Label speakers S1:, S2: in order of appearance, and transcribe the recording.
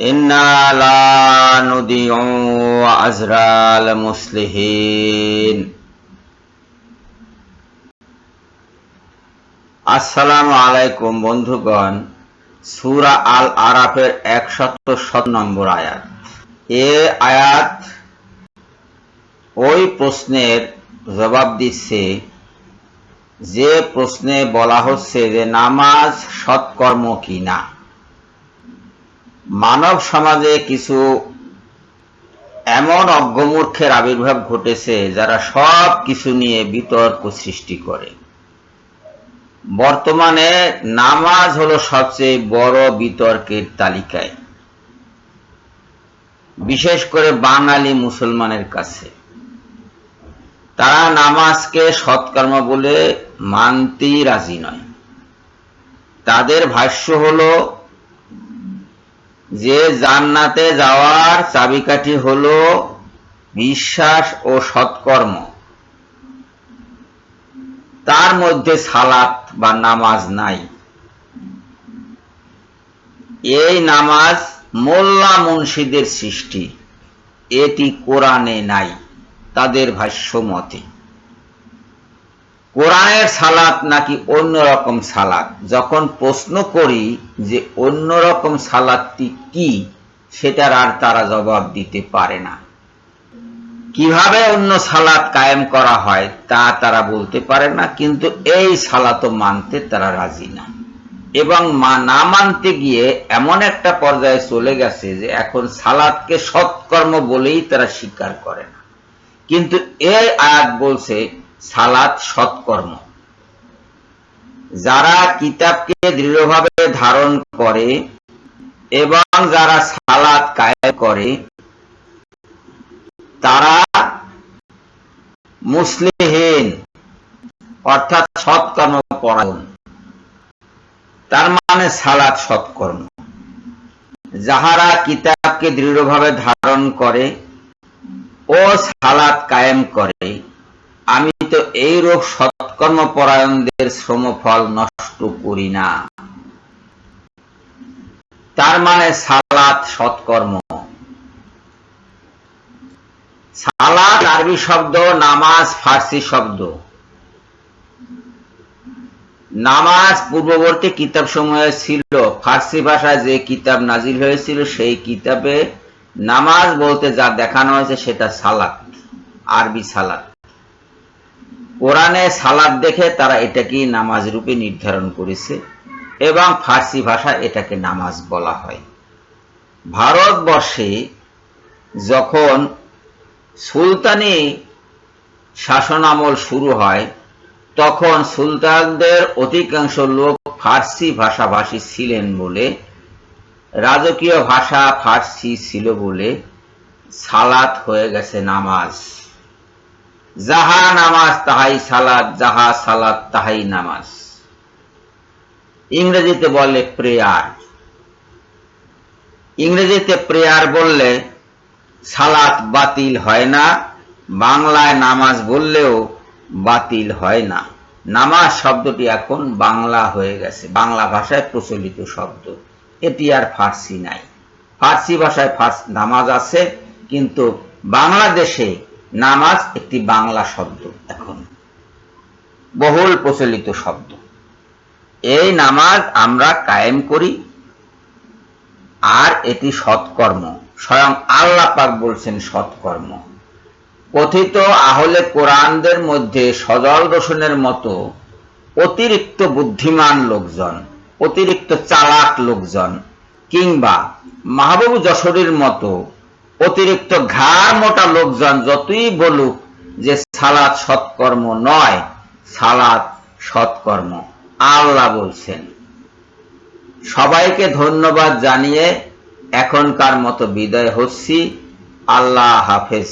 S1: إنا لا نضيع أجر المصلحين আসসালামু আলাইকুম বন্ধুগণ সূরা আল আরাফের একশত সত নম্বর আয়াত এ আয়াত ওই প্রশ্নের জবাব দিচ্ছে যে প্রশ্নে বলা হচ্ছে যে নামাজ সৎকর্ম কি না মানব সমাজে কিছু এমন অজ্ঞমূর্খের আবির্ভাব ঘটেছে যারা সব কিছু নিয়ে বিতর্ক সৃষ্টি করে। বর্তমানে নামাজ হলো সবচেয়ে বড় বিতর্কের তালিকায়, বিশেষ করে বাঙালি মুসলমানের কাছে। তারা নামাজকে সৎকর্ম বলে মানতেই রাজি নয়। তাদের ভাষ্য হলো যে জান্নাতে যাওয়ার চাবিকাঠি হল বিশ্বাস ও সৎকর্ম। তার মধ্যে সালাত বা নামাজ নাই। এই নামাজ মোল্লা মুন্সিদের সৃষ্টি। এটি কোরআনে নাই, তাদের ভাষ্য মতে কোরআনের সালাত নাকি অন্য রকম সালাত? যখন প্রশ্ন করি যে অন্যরকম সালাদটি কি, সেটার আর তারা জবাব দিতে পারে না। কীভাবে অন্য সালাত কায়েম করা হয় তা তারা বলতে পারে না, কিন্তু এই সালাতও মানতে তারা রাজি না। এবং মা, না মানতে গিয়ে এমন একটা পর্যায়ে চলে গেছে যে এখন সালাদকে সৎকর্ম বলেই তারা স্বীকার করে না। কিন্তু এই আয়াত বলছে সালাত সৎকর্ম। যারা কিতাবকে দৃঢ়ভাবে ধারণ করে এবং যারা সালাত কায়েম করে, তারা মুসলিহীন, অর্থাৎ সৎকর্ম পরায়ণ। তার মানে সালাত সৎকর্ম। যাহারা কিতাবকে দৃঢ়ভাবে ধারণ করে ও সালাত কায়েম করে, আমি তো এই রোগ সৎকর্ম পরায়ণদের শ্রমফল নষ্ট করি না। তার মানে সালাত সৎকর্ম। সালাত আরবি শব্দ, নামাজ ফার্সি শব্দ। নামাজ পূর্ববর্তী কিতাব সময়ে ছিল, ফার্সি ভাষায় যে কিতাব নাজিল হয়েছিল, সেই কিতাবে নামাজ বলতে যা দেখানো হয়েছে সেটা সালাত, আরবি সালাত। কোরআনে সালাদ দেখে তারা এটাকে নামাজ রূপে নির্ধারণ করেছে এবং ফার্সি ভাষা এটাকে নামাজ বলা হয়। ভারতবর্ষে যখন সুলতানি শাসন আমল শুরু হয়, তখন সুলতানদের অধিকাংশ লোক ফার্সি ভাষাভাষী ছিলেন বলে, রাজকীয় ভাষা ফার্সি ছিল বলে সালাত হয়ে গেছে নামাজ। যাহা নামাজ, তাহাই সালাদ যাহা সালাদ তাহাই নামাজ। ইংরেজিতে বলে প্রেয়ার। ইংরেজিতে প্রেয়ার বললে সালাত বাতিল হয় না, বাংলায় নামাজ বললেও বাতিল হয় না। নামাজ শব্দটি এখন বাংলা হয়ে গেছে। বাংলা ভাষায় প্রচলিত শব্দ। এটি আর ফার্সি নাই। ফার্সি ভাষায় নামাজ আছে, কিন্তু বাংলাদেশে নামাজ একটি বাংলা শব্দ এখন। বহুল প্রচলিত শব্দ। এই নামাজ আমরা কায়েম করি আর এটি সৎকর্ম। স্বয়ং আল্লাহ পাক বলছেন সৎকর্ম। কথিত আহলে কোরআনদের মধ্যে সজল রোশনের মতো অতিরিক্ত বুদ্ধিমান লোকজন, অতিরিক্ত চালাক লোকজন কিংবা মাহবুব যশোরের মতো অতিরিক্ত ঘাড় মোটা লোকজন যতই বলুক যে সালাদ সৎকর্ম নয় সালাদ সৎকর্ম। আল্লাহ বলছেন, সবাইকে ধন্যবাদ জানিয়ে এখনকার মতো বিদায় হচ্ছি। আল্লাহ হাফেজ।